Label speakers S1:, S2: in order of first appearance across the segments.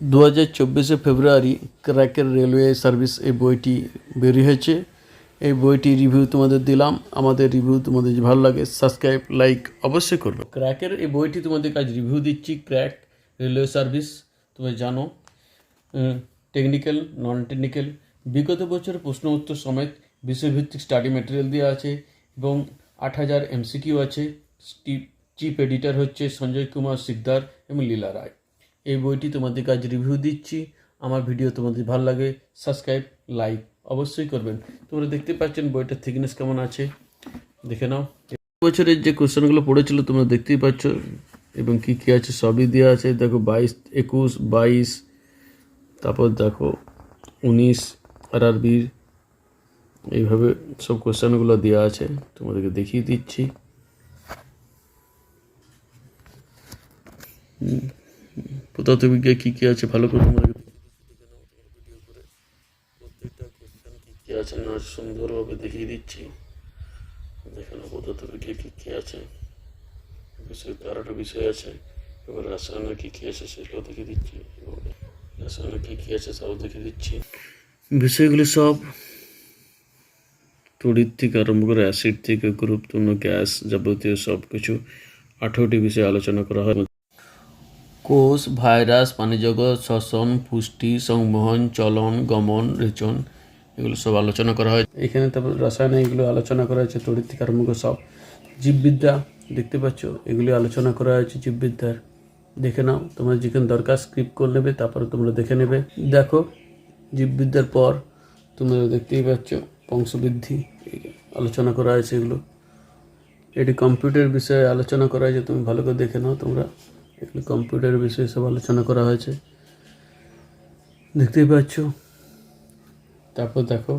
S1: দু হাজার চব্বিশে ফেব্রুয়ারি ক্র্যাকের রেলওয়ে সার্ভিস এই বইটি বেরিয়ে হয়েছে। এই বইটি রিভিউ তোমাদের দিলাম। আমাদের রিভিউ তোমাদের যদি ভালো লাগে, সাবস্ক্রাইব, লাইক অবশ্যই করবে। ক্র্যাকের এই বইটি তোমাদের কাজ রিভিউ দিচ্ছি। ক্র্যাক, রেলওয়ে সার্ভিস, তুমি জানো টেকনিক্যাল নন টেকনিক্যাল বিগত বছরের প্রশ্ন উত্তর সমেত বিষয়ভিত্তিক স্টাডি ম্যাটেরিয়াল দেওয়া আছে এবং আট হাজার এমসিকিউ আছে। চিফ এডিটর হচ্ছে সঞ্জয় কুমার সিকদার এবং লীলা রায়। এই বইটি তোমাদের কাছে রিভিউ দিচ্ছি। আমার ভিডিও তোমাদের ভালো লাগে সাবস্ক্রাইব লাইক অবশ্যই করবেন। তোমরা দেখতে পাচ্ছেন বইটার থিকনেস কেমন আছে? দেখে নাও। বছরের যে কোশ্চেনগুলো পড়েছিল তোমরা দেখতেই পাচ্ছ, এবং কি কি আছে সবই দেওয়া আছে। দেখো বাইশ, একুশ, বাইশ, তারপর দেখো উনিশ আর আরবির এইভাবে সব কোশ্চেনগুলো দেওয়া আছে। তোমাদেরকে দেখিয়ে দিচ্ছি। পদার্থবিজ্ঞান কী কী আছে? ভালো করে তোমাদেরকে প্রত্যেকটা কোশ্চেন কী কী আছে? না সুন্দরভাবে দেখিয়ে দিচ্ছি। দেখে নাও পদার্থবিজ্ঞান কী কী আছে। বিষয় তেরোটা বিষয় আছে। এবার রাসায়নের কী কী আছে সেগুলো দেখিয়ে দিচ্ছি। এবং রাসায়নের কী কী আছে সব দেখিয়ে দিচ্ছি। বিষয়গুলি সব তড়িৎ থেকে আরম্ভ করে অ্যাসিড থেকে গুরুত্বপূর্ণ গ্যাস যাবতীয় সব কিছু আঠেরোটি বিষয়ে আলোচনা করা হয়। কোষ, ভাইরাস, প্রাণীজগৎ, শ্বসন, পুষ্টি, সংবহন, চলন, গমন, রেচন, এগুলো সব আলোচনা করা হয়। এখানে তারপর রসায়নে এগুলো আলোচনা করা হয়েছে, তড়িৎ থেকে সব। জীববিদ্যা দেখতে পাচ্ছ, এগুলি আলোচনা করা হয়েছে জীববিদ্যার। দেখে নাও, তোমরা যেখানে দরকার স্ক্রিপ্ট করে নেবে, তারপরে তোমরা দেখে নেবে। দেখো, জীববিদ্যার পর তোমরা দেখতেই পাচ্ছ বংশবৃদ্ধি আলোচনা করা হয়েছে এগুলো। এটি কম্পিউটার বিষয়ে আলোচনা করা হয়েছে, তুমি ভালো করে দেখে নাও তোমরা। এগুলো কম্পিউটার বিষয়ে সব আলোচনা করা হয়েছে। দেখতেই পাচ্ছ। তারপর দেখো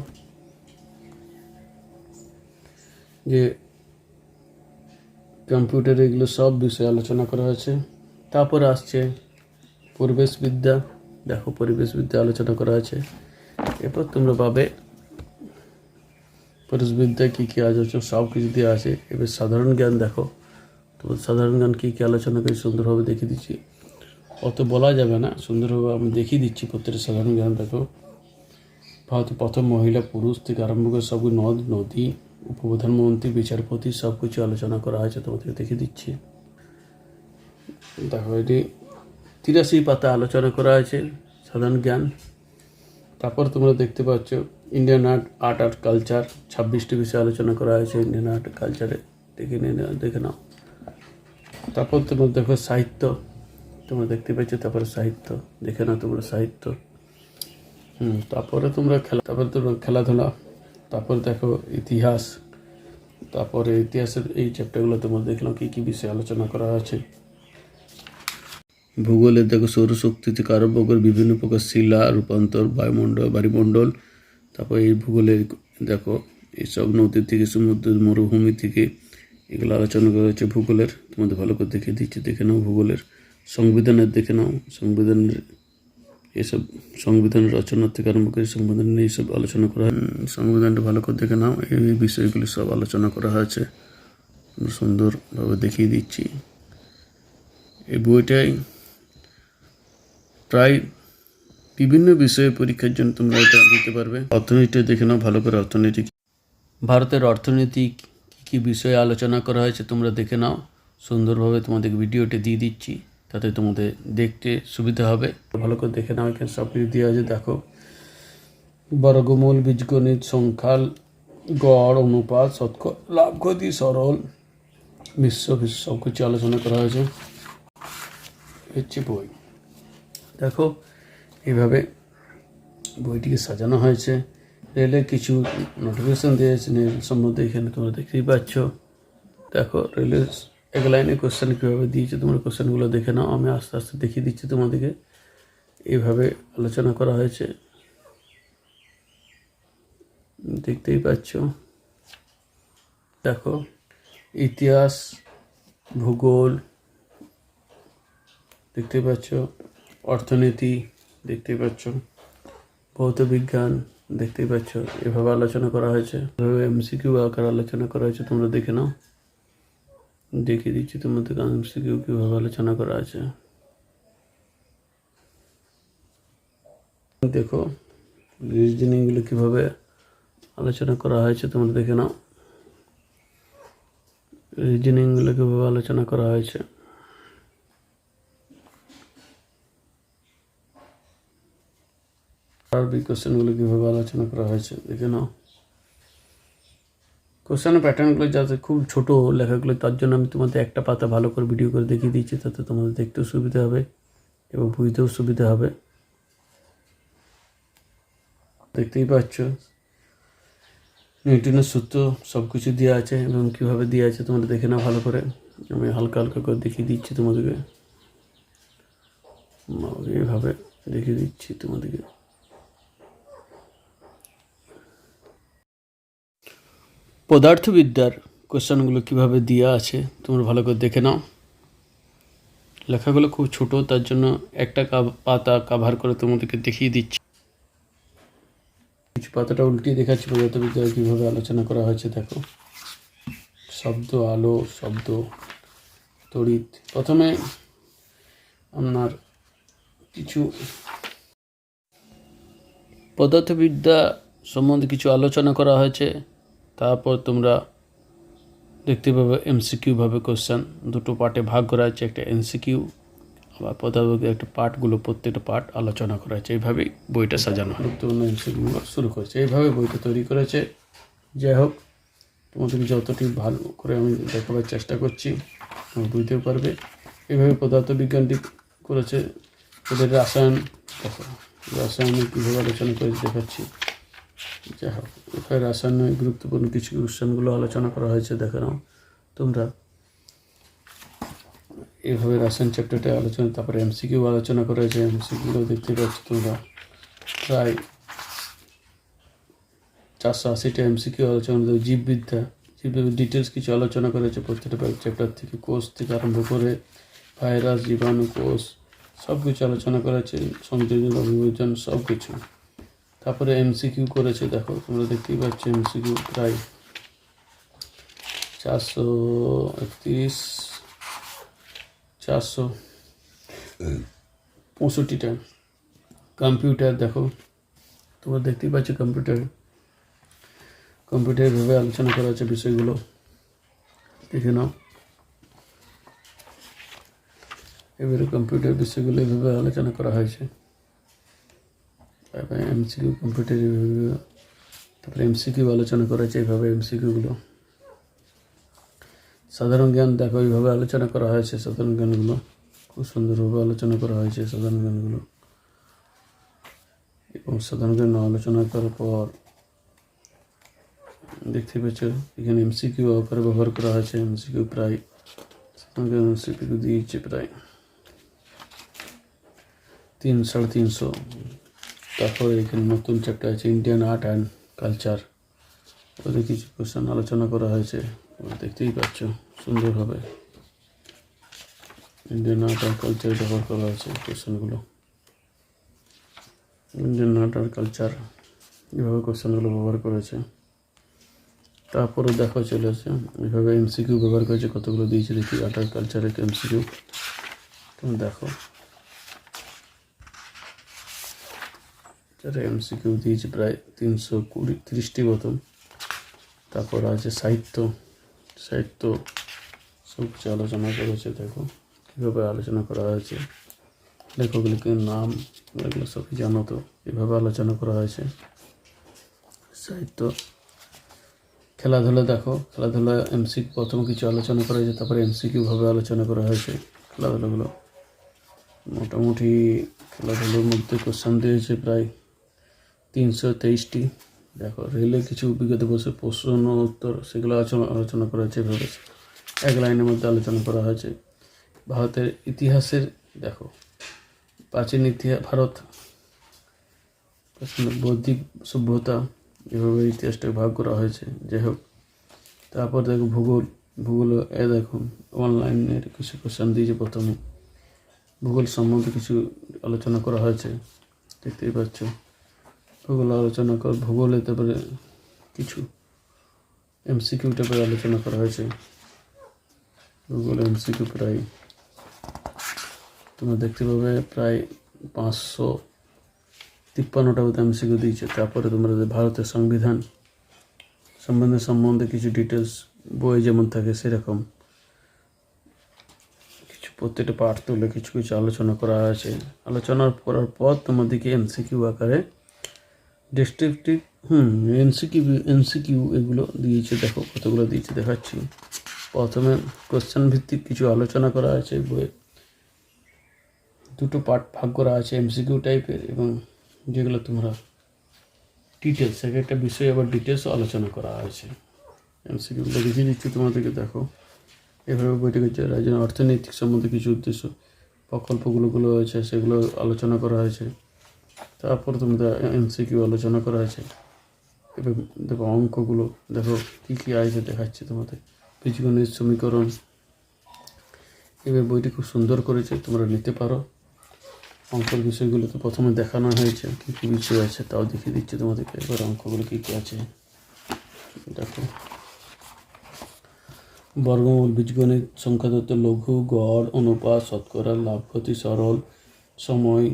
S1: যে কম্পিউটারে এগুলো সব বিষয়ে আলোচনা করা হয়েছে। তারপর আসছে পরিবেশবিদ্যা দেখো পরিবেশবিদ্যা আলোচনা করা আছে এরপর তোমরা পাবে পরিবেশবিদ্যায় কী কী আছে, সব কিছু দিয়ে আছে। এবার সাধারণ জ্ঞান দেখো। তো সাধারণ গান কী কী আলোচনা করে সুন্দরভাবে দেখিয়ে দিচ্ছি। অত বলা যাবে না, সুন্দরভাবে আমি দেখিয়ে দিচ্ছি প্রত্যেকটা সাধারণ জ্ঞান দেখো। ভারতের প্রথম মহিলা পুরুষ থেকে আরম্ভ করে সব নদ, নদী, উপপ্রধানমন্ত্রী, বিচারপতি, সব কিছু আলোচনা করা হয়েছে, তোমাদেরকে দেখিয়ে দিচ্ছি। দেখো, এটি তিরাশি পাতা আলোচনা করা হয়েছে সাধারণ জ্ঞান। তারপর তোমরা দেখতে পাচ্ছ Indian art art art culture ছাব্বিশটি বিষয়ে আলোচনা করা হয়েছে ইন্ডিয়ান আর্ট কালচারে দেখে নিয়ে দেখে নাও। তারপর তোমরা দেখো সাহিত্য। তোমরা দেখতে পাচ্ছ তারপরে সাহিত্য। দেখে না তোমরা সাহিত্য। হুম, তারপরে তোমরা খেলা তারপরে তোমরা খেলাধুলা। তারপর দেখো ইতিহাস। তারপরে ইতিহাসের এই চ্যাপ্টারগুলো তোমরা দেখলাম কী কী বিষয়ে আলোচনা করা আছে। ভূগোলের দেখো সৌরশক্তি থেকে আরম্ভ করে বিভিন্ন প্রকার শিলা, রূপান্তর, বায়ুমণ্ডল বায়ুমণ্ডল। তারপর এই ভূগোলের দেখো এইসব নদী থেকে সমুদ্র মরুভূমি থেকে এগুলো আলোচনা করা হয়েছে ভূগোলের। তোমাদের ভালো করে দেখে দিচ্ছি, দেখে নাও ভূগোলের সংবিধানের, দেখে নাও সংবিধানের এসব সংবিধান রচনা থেকে আরম্ভ করে সংবিধান নিয়ে সব আলোচনা করা সংবিধানটা ভালো করে দেখে নাও, এই বিষয়গুলি সব আলোচনা করা হয়েছে। সুন্দরভাবে দেখিয়ে দিচ্ছি। এই বইটাই প্রায় বিভিন্ন বিষয়ে পরীক্ষার জন্য তোমরা এটা দিতে পারবে। অর্থনীতিটা দেখে নাও, ভালো করে অর্থনীতি ভারতের অর্থনীতি কী কী বিষয়ে আলোচনা করা হয়েছে তোমরা দেখে নাও। সুন্দরভাবে তোমাদের ভিডিওটি দিয়ে দিচ্ছি, তাতে তোমাদের দেখতে সুবিধা হবে। ভালো করে দেখে নাও, এখানে সব কিছু দেওয়া আছে, দেখো। বর্গমূল, বীজগণিত, সংখ্যাল, গড়, অনুপাত শতকর লাভ, ক্ষতি, সরল বিশ্ব বিশ্ব সব কিছু আলোচনা করা হয়েছে। হচ্ছে বই। দেখো, এইভাবে বইটিকে সাজানো হয়েছে। রেলের কিছু নোটিফিকেশান দিয়েছে সম্বন্ধে এখানে তোমরা দেখতেই পাচ্ছ। দেখো, রেলের এক লাইনে কোশ্চেন কীভাবে দিয়েছে, তোমরা কোশ্চেনগুলো দেখে নাও। আমি আস্তে আস্তে দেখিয়ে দিচ্ছি তোমাদেরকে। এইভাবে আলোচনা করা হয়েছে। দেখতেই পাচ্ছ। দেখো, ইতিহাস, ভূগোল দেখতে পাচ্ছ। অর্থনীতি, দেখতেই পাচ্ছ। ভৌত বিজ্ঞান দেখতেই পাচ্ছ। এভাবে আলোচনা করা হয়েছে। এভাবে এমসিকিউ আকার আলোচনা করা হয়েছে, তোমরা দেখে নাও। দেখিয়ে দিচ্ছি তোমাদের এমসিকিউ কীভাবে আলোচনা করা আছে দেখো রিজনিংগুলো কীভাবে আলোচনা করা হয়েছে তোমরা দেখে নাও রিজনিংগুলো কীভাবে আলোচনা করা হয়েছে আরবি কোশ্চেনগুলো কীভাবে আলোচনা করা হয়েছে দেখে নাও কোশ্চেনের প্যাটার্নগুলো যাতে খুব ছোট লেখাগুলো তার জন্য আমি তোমাদের একটা পাতা ভালো করে ভিডিও করে দেখিয়ে দিচ্ছি, তাতে তোমাদের দেখতেও সুবিধা হবে এবং বুঝতেও সুবিধা হবে। দেখতেই পাচ্ছ? নিউটনের সূত্র সব কিছু দেওয়া আছে এবং কীভাবে দেওয়া আছে তোমরা দেখে নাও ভালো করে। আমি হালকা হালকা করে দেখিয়ে দিচ্ছি তোমাদেরকে। এইভাবে দেখিয়ে দিচ্ছি তোমাদেরকে। পদার্থবিদ্যার কোশ্চেনগুলো কীভাবে দেওয়া আছে, তোমরা ভালো করে দেখে নাও। লেখাগুলো খুব ছোট, তার জন্য একটা পাতা কাভার করে তোমাদেরকে দেখিয়ে দিচ্ছি। কিছু পাতাটা উল্টিয়ে দেখাচ্ছি, পদার্থবিদ্যায় কীভাবে আলোচনা করা হয়েছে, দেখো। শব্দ, আলো, শব্দ, তড়িৎ। প্রথমে আপনার কিছু পদার্থবিদ্যা সম্বন্ধে কিছু আলোচনা করা হয়েছে। তারপর তোমরা দেখতে পাবে এমসিকিউ ভাবে কোশ্চেন দুটো পার্টে ভাগ করা আছে একটা এমসিকিউ আবার পদার্থবিদ্যার একটা পার্টগুলো প্রত্যেকটা পার্ট আলোচনা করা হয়েছে। এইভাবেই বইটা সাজানো হয়। গুরুত্বপূর্ণ এমসিকিউগুলো শুরু করেছে। এইভাবে বইটা তৈরি করেছে। যাই হোক, তোমাদেরকে যতটি ভালো করে আমি দেখাবার চেষ্টা করছি বুঝতেও পারবে। এইভাবে পদার্থবিজ্ঞানটি করেছে ওদের রাসায়ন রাসায়নিক কীভাবে আলোচনা করে দেখাচ্ছি। যাই হোক রাসায়নিক গুরুত্বপূর্ণ কিছু কোশ্চেনগুলো আলোচনা করা হয়েছে, দেখে নাও। তোমরা এইভাবে রাসায়ন চ্যাপ্টারটা আলোচনা, তারপরে এমসিকিউ আলোচনা করা হয়েছে এমসিকিউগুলো দেখতে পাচ্ছ তোমরা। প্রায় চারশো আশিটা এমসিকিউ আলোচনা করে জীববিদ্যা। জীববিদ্যা ডিটেলস কিছু আলোচনা করেছে প্রত্যেকটা চ্যাপ্টার থেকে, কোষ থেকে আরম্ভ করে ভাইরাস জীবাণু, কোষ সব কিছু আলোচনা করেছে সংযোজন অভিযোজন সব কিছু তারপরে এমসিকিউ করেছে, দেখো, তোমরা দেখতেই পাচ্ছ এমসিকিউ প্রায় চারশো একত্রিশ, চারশো পঁয়ষট্টিটা কম্পিউটার, দেখো, তোমরা দেখতেই পাচ্ছ কম্পিউটার কম্পিউটার ভেবে আলোচনা করা হচ্ছে বিষয়গুলো, দেখে নাও। এবারে কম্পিউটার বিষয়গুলো এভাবে আলোচনা করা হয়েছে। তারপরে এমসিকিউ কম্পিউটার রিভিউ তারপরে এমসিকিউ আলোচনা করা হয়েছে এইভাবে এমসিকিউগুলো সাধারণ জ্ঞান দেখো, এইভাবে আলোচনা করা হয়েছে সাধারণ জ্ঞানগুলো। খুব সুন্দরভাবে আলোচনা করা হয়েছে সাধারণ জ্ঞানগুলো। এবং সাধারণ জ্ঞান আলোচনা করার পর দেখতে পাচ্ছ এখানে এমসিকিউ আকারে ব্যবহার করা হয়েছে। এমসিকিউ প্রায় সাধারণ জ্ঞান এমসিকিউ দিয়েছে প্রায় তিন, সাড়ে তিনশো। তারপরে এখানে নতুন চ্যাপ্টার আছে ইন্ডিয়ান আর্ট অ্যান্ড কালচার ওদের কিছু কোশ্চেন আলোচনা করা হয়েছে দেখতেই পাচ্ছ, সুন্দরভাবে। ইন্ডিয়ান আর্ট অ্যান্ড কালচার ব্যবহার করা হয়েছে কোশ্চেনগুলো ইন্ডিয়ান আর্ট অ্যান্ড কালচার এভাবে কোশ্চেনগুলো ব্যবহার করেছে। তারপরে দেখা চলে আসে, এভাবে এমসিকিউ ব্যবহার করেছে, কতগুলো দিয়েছে দেখি আর্ট অ্যান্ড কালচারের এমসিকিউ তুমি দেখো। যারা এমসিকিউ দিয়েছে প্রায় তিনশো কুড়ি, তিরিশটি মতন। তারপর আছে সাহিত্য। সাহিত্য সব কিছু আলোচনা করেছে, দেখো। কীভাবে আলোচনা করা হয়েছে? লেখকগুলিকে নাম, এগুলো সবই জানো তো, এভাবে আলোচনা করা হয়েছে। সাহিত্য। খেলাধুলা দেখো, খেলাধুলা এমসি, প্রথম কিছু আলোচনা করা হয়েছে, তারপরে এমসিকিউ ভাবে আলোচনা করা হয়েছে খেলাধুলাগুলো। মোটামুটি খেলাধুলোর মধ্যে কোশ্চেন দিয়েছে প্রায় তিনশো তেইশটি। দেখো, রেলে কিছু বিগত বছর প্রশ্ন উত্তর সেগুলো আলোচনা আলোচনা করা হয়েছে, এভাবে এক লাইনের মধ্যে আলোচনা করা হয়েছে। ভারতের ইতিহাসের, দেখো, প্রাচীন ইতিহাস ভারত বৌদ্ধিক সভ্যতা, এভাবে ইতিহাসটাকে ভাগ করা হয়েছে। যাই হোক, তারপর দেখো ভূগোল ভূগোল এ দেখো অনলাইনের কিছু কোশ্চেন দিয়েছে প্রথমে। ভূগোল সম্বন্ধে কিছু আলোচনা করা হয়েছে, দেখতেই পাচ্ছ। ভূগোল আলোচনা কর, ভূগোলে তারপরে কিছু এমসিকিউ টাইপের আলোচনা করা হয়েছে। ভূগোল এমসিকিউ প্রায় তোমরা দেখতে পাবে প্রায় পাঁচশো তিপ্পান্নটা মতো এমসিকিউ দিয়েছে। তারপরে তোমরা ভারতের সংবিধান সম্বন্ধে সম্বন্ধে কিছু ডিটেলস বই যেমন থাকে সেরকম কিছু প্রত্যেকটা পার্ট তুলে কিছু কিছু আলোচনা করা আছে আলোচনা করার পর তোমাদেরকে এমসিকিউ আকারে ডিসক্রিপটিভ হুম এমসিকিউ এমসিকিউ এগুলো দিয়েছে, দেখো কতগুলো দিয়েছে, দেখাচ্ছি। প্রথমে কোশ্চেন ভিত্তিক কিছু আলোচনা করা আছে, বইয়ে। দুটো পার্ট ভাগ করা আছে, এমসিকিউ টাইপের এবং যেগুলো তোমরা ডিটেলস এক একটা বিষয়ে আবার ডিটেলসও আলোচনা করা আছে। এমসিকিউগুলো দেখিয়ে দিচ্ছি তোমাদেরকে, দেখো। এভাবে বইটাকে রাজ্যের অর্থনৈতিক সম্বন্ধে কিছু উদ্দেশ্য প্রকল্পগুলোগুলো আছে সেগুলো আলোচনা করা হয়েছে তারপর তোমাদের এমসিকিউ আলোচনা করা আছে। এবার দেখো অঙ্কগুলো, দেখো কী কী আছে দেখাচ্ছি তোমাদের। বীজগণিত সমীকরণ। এবার বইটি খুব সুন্দর করেছে, তোমরা নিতে পারো। অঙ্কর বিষয়গুলো তো প্রথমে দেখানো হয়েছে, কী কী বিষয় আছে তাও দেখিয়ে দিচ্ছি তোমাদেরকে। এবার অঙ্কগুলো কী কী আছে। দেখো। বর্গমূল বীজগণিত সংখ্যাদত্ত লঘু, গড়, অনুপাত, শতকরা লাভ ক্ষতি সরল, সময়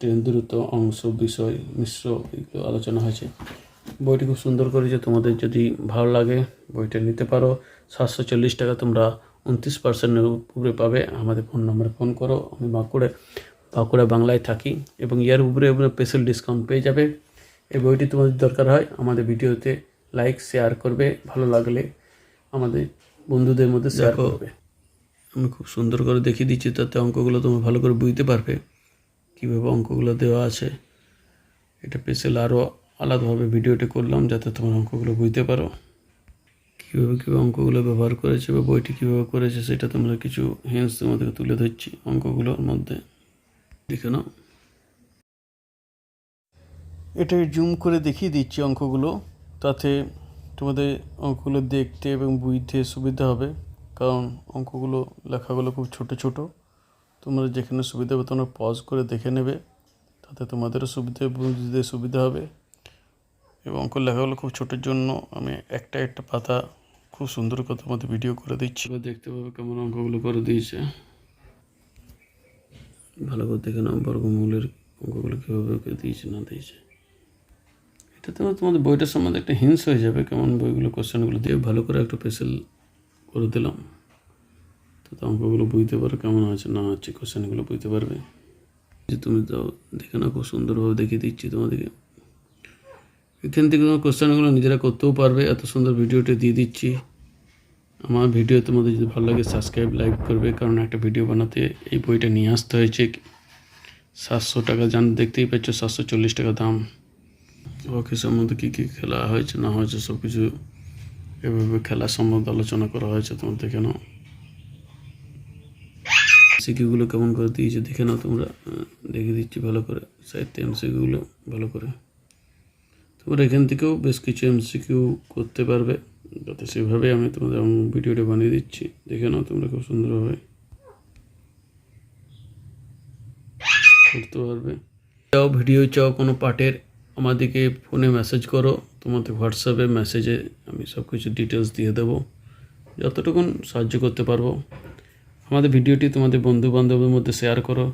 S1: ট্রেন দ্রুত অংশ বিষয় মিশ্র এগুলো আলোচনা হয়েছে। বইটি খুব সুন্দর করেছে তোমাদের যদি ভালো লাগে বইটা নিতে পারো। সাতশো চল্লিশ টাকা তোমরা উনত্রিশ পার্সেন্টের উপরে পাবে। আমাদের ফোন নম্বরে ফোন করো। আমি বাঁকুড়ে বাঁকুড়া বাংলায় থাকি এবং ইয়ার উপরে স্পেশাল ডিসকাউন্ট পেয়ে যাবে। এই বইটি তোমাদের দরকার হয় আমাদের ভিডিওতে লাইক শেয়ার করবে। ভালো লাগলে আমাদের বন্ধুদের মধ্যে শেয়ার করবে। আমি খুব সুন্দর করে দেখিয়ে দিচ্ছি তাতে অঙ্কগুলো তুমি ভালো করে বুঝতে পারবে। কীভাবে অঙ্কগুলো দেওয়া আছে, এটা স্পেশাল আরও আলাদাভাবে ভিডিওটি করলাম যাতে তোমার অঙ্কগুলো বুঝতে পারো। কীভাবে কীভাবে অঙ্কগুলো ব্যবহার করেছে বা বইটি কীভাবে করেছে সেটা তোমরা কিছু হিন্স তোমাদেরকে তুলে ধরছি অঙ্কগুলোর মধ্যে। দেখে নাও। এটা জুম করে দেখিয়ে দিচ্ছি অঙ্কগুলো, তাতে তোমাদের অঙ্কগুলো দেখতে এবং বুঝতে সুবিধা হবে, কারণ অঙ্কগুলো লেখাগুলো খুব ছোট ছোট। তোমরা যেখানে সুবিধা হবে তোমরা পজ করে দেখে নেবে, তাতে তোমাদেরও সুবিধা বুঝতে সুবিধা হবে। এবং অঙ্ক লেখাগুলো খুব ছোটোর জন্য আমি একটা একটা পাতা খুব সুন্দর করে তোমাদের ভিডিও করে দিচ্ছি। দেখতে পাবে কেমন অঙ্কগুলো করে দিয়েছে। ভালো করে দেখে নাও বর্গমূলের অঙ্কগুলো কীভাবে দিয়েছে, না দিয়েছে। এটা তো তোমাদের বইটার সম্বন্ধে একটা হিংস হয়ে যাবে কেমন বইগুলো কোশ্চেনগুলো দিয়ে। ভালো করে একটা পেসেল করে দিলাম। তো অঙ্কগুলো বুঝতে পারো কেমন আছে, না আছে, কোশ্চেনগুলো বুঝতে পারবে। যে তুমি যাও দেখে না খুব সুন্দরভাবে দেখিয়ে দিচ্ছি তোমাদেরকে। এখান থেকে তোমার কোশ্চেনগুলো নিজেরা করতেও পারবে, এত সুন্দর ভিডিওটা দিয়ে দিচ্ছি। আমার ভিডিও তোমাদের যদি ভালো লাগে সাবস্ক্রাইব লাইক করবে, কারণ একটা ভিডিও বানাতে এই বইটা নিয়ে আসতে হয়েছে। সাতশো টাকা জান, দেখতেই পাচ্ছ সাতশো চল্লিশ টাকা দাম। হকি সম্বন্ধে কী কী খেলা হয়েছে, না হয়েছে সব কিছু এভাবে খেলার সম্বন্ধে আলোচনা করা হয়েছে দেখে নাও। এমসিকিউগুলো কেমন করে দিয়েছে দেখে নাও তোমরা দেখে দিচ্ছি ভালো করে। সাহিত্য এমসিকিউগুলো ভালো করে। তোমরা এখান থেকেও বেশ কিছু এমসিকিউ করতে পারবে। যাতে সেভাবে আমি তোমাদের ভিডিওটা বানিয়ে দিচ্ছি। দেখে নাও তোমরা খুব সুন্দরভাবে করতে পারবে। চাও ভিডিও চাও, কোনো পার্টের আমাদেরকে ফোনে মেসেজ করো। তোমাদের হোয়াটসঅ্যাপে মেসেজে আমি সব কিছু ডিটেলস দিয়ে দেবো। যতটুকুন সাহায্য করতে পারব। আমাদের ভিডিওটি তোমাদের বন্ধু বান্ধবের মধ্যে শেয়ার করো,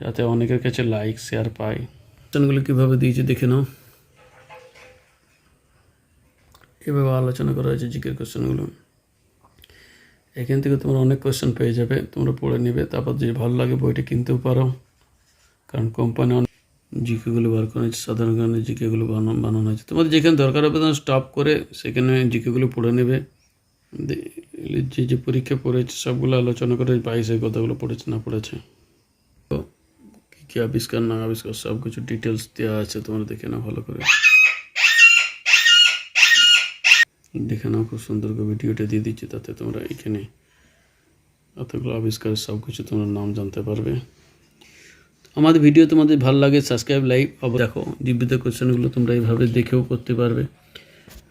S1: যাতে অনেকের কাছে লাইক শেয়ার পায়। কোশ্চেনগুলো কীভাবে দিয়েছে দেখে নাও। এভাবে আলোচনা করা হয়েছে জিকের কোশ্চেনগুলো। এখান থেকে তোমরা অনেক কোশ্চেন পেয়ে যাবে, তোমরা পড়ে নেবে। তারপর যদি ভালো লাগে বইটা কিনতেও পারো। কারণ কোম্পানি অনেক জিকেগুলো বার করা হয়েছে, সাধারণ জ্ঞানের জিকেগুলো বানানো হয়েছে। তোমাদের যেখানে দরকার হবে তখন স্টপ করে সেখানে জিকেগুলো পড়ে নেবে। যে যে পরীক্ষা পড়েছে, সবগুলো আলোচনা করে বাইশের কথাগুলো পড়েছে না পড়েছে? তো কী কী আবিষ্কার, না আবিষ্কার সব কিছু ডিটেলস দেওয়া আছে, তোমরা দেখে নাও ভালো করে। দেখে নাও, খুব সুন্দর করে ভিডিওটা দিয়ে দিচ্ছি, তাতে তোমরা এখানে এতগুলো আবিষ্কারের সব কিছু তোমরা নাম জানতে পারবে। আমাদের ভিডিও তোমাদের ভালো লাগে সাবস্ক্রাইব লাইক অব দেখো জীবিত কোশ্চেনগুলো তোমরা এইভাবে দেখেও করতে পারবে।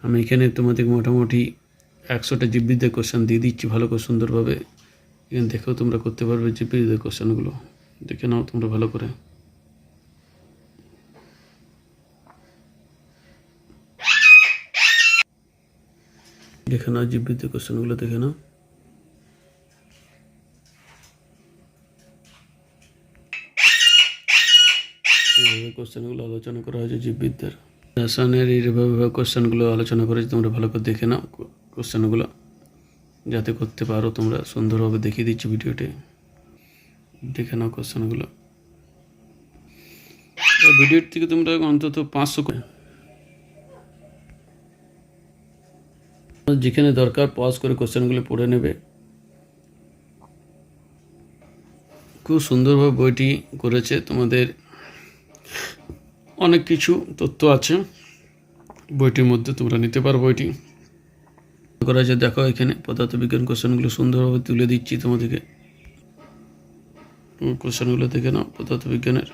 S1: আমি এখানে তোমাদের মোটামুটি একশোটা জীববিদ্যা কোশ্চেন দিয়ে দিচ্ছি ভালো করে সুন্দরভাবে। এখানে দেখেও তোমরা করতে পারবে জীববিদ্যা কোশ্চেনগুলো দেখে নাও তোমরা ভালো করে। দেখে নাও জীববিদ্যা কোশ্চেনগুলো দেখে নাও। এইভাবে কোশ্চেনগুলো আলোচনা করা হয়েছে জীববিদ্যার রসায়নের এইভাবে কোশ্চেনগুলো আলোচনা করেছি, তোমরা ভালো করে দেখে নাও। কোশ্চেনগুলো যাতে করতে পারো, তোমরা সুন্দরভাবে দেখিয়ে দিচ্ছি ভিডিওটি। দেখে নাও কোশ্চেনগুলো। ভিডিওর থেকে তোমরা অন্তত পাঁচশো যেখানে দরকার পজ করে কোশ্চেনগুলো পড়ে নেবে। খুব সুন্দরভাবে বইটি করেছে। তোমাদের অনেক কিছু তথ্য আছে। বইটির মধ্যে তোমরা নিতে পারো বইটি। করা আছে দেখো এখানে পদার্থবিজ্ঞান কোশ্চেনগুলো সুন্দরভাবে তুলে দিচ্ছি তোমাদেরকে। কোশ্চেনগুলো দেখে নাও, পদার্থবিজ্ঞানের।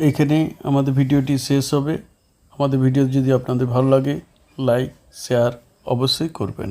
S1: এখানে আমাদের ভিডিওটি শেষ হবে। আমাদের ভিডিও যদি আপনাদের ভালো লাগে, লাইক, শেয়ার অবশ্যই করবেন।